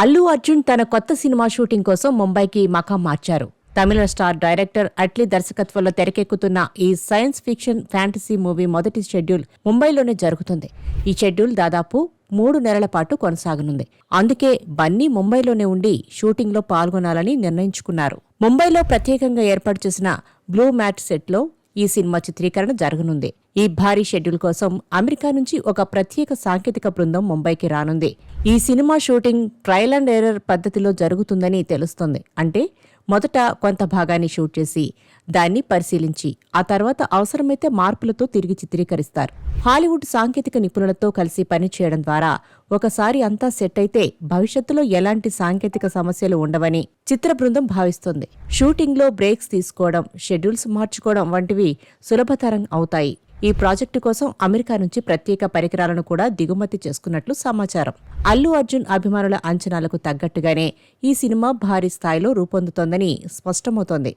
అల్లు అర్జున్ తన కొత్త cinema shooting కోసం ముంబైకి మకాం మార్చారు. తమిళ స్టార్ డైరెక్టర్ అట్లీ దర్శకత్వంలో తెరకెక్కుతున్న ఈ సైన్స్ ఫిక్షన్ ఫ్యాంటసీ మూవీ మొదటి షెడ్యూల్ ముంబైలోనే జరుగుతుంది. ఈ షెడ్యూల్ దాదాపు మూడు నెలల పాటు కొనసాగనుంది. అందుకే బన్నీ ముంబైలోనే ఉండి షూటింగ్లో పాల్గొనాలని నిర్ణయించుకున్నారు. ముంబైలో ప్రత్యేకంగా ఏర్పాటు చేసిన బ్లూ మ్యాట్ సెట్లో ఈ సినిమా చిత్రీకరణ జరగనుంది. ఈ భారీ షెడ్యూల్ కోసం అమెరికా నుంచి ఒక ప్రత్యేక సాంకేతిక బృందం ముంబైకి రానుంది. ఈ cinema shooting trial and error పద్ధతిలో జరుగుతుందని తెలుస్తోంది. అంటే మొదట కొంత భాగాన్ని షూట్ చేసి దాన్ని పరిశీలించి ఆ తర్వాత అవసరమైతే మార్పులతో తిరిగి చిత్రీకరిస్తారు. హాలీవుడ్ సాంకేతిక నిపుణులతో కలిసి పనిచేయడం ద్వారా ఒకసారి అంతా సెట్ అయితే భవిష్యత్తులో ఎలాంటి సాంకేతిక సమస్యలు ఉండవని చిత్ర బృందం భావిస్తుంది. షూటింగ్లో బ్రేక్స్ తీసుకోవడం షెడ్యూల్స్ మార్చుకోవడం వంటివి సులభతరం అవుతాయి. ఈ ప్రాజెక్టు కోసం అమెరికా నుంచి ప్రత్యేక పరికరాలను కూడా దిగుమతి చేసుకున్నట్లు సమాచారం. అల్లు అర్జున్ అభిమానుల అంచనాలకు తగ్గట్టుగానే ఈ సినిమా భారీ స్థాయిలో రూపొందుతోందని స్పష్టమవుతోంది.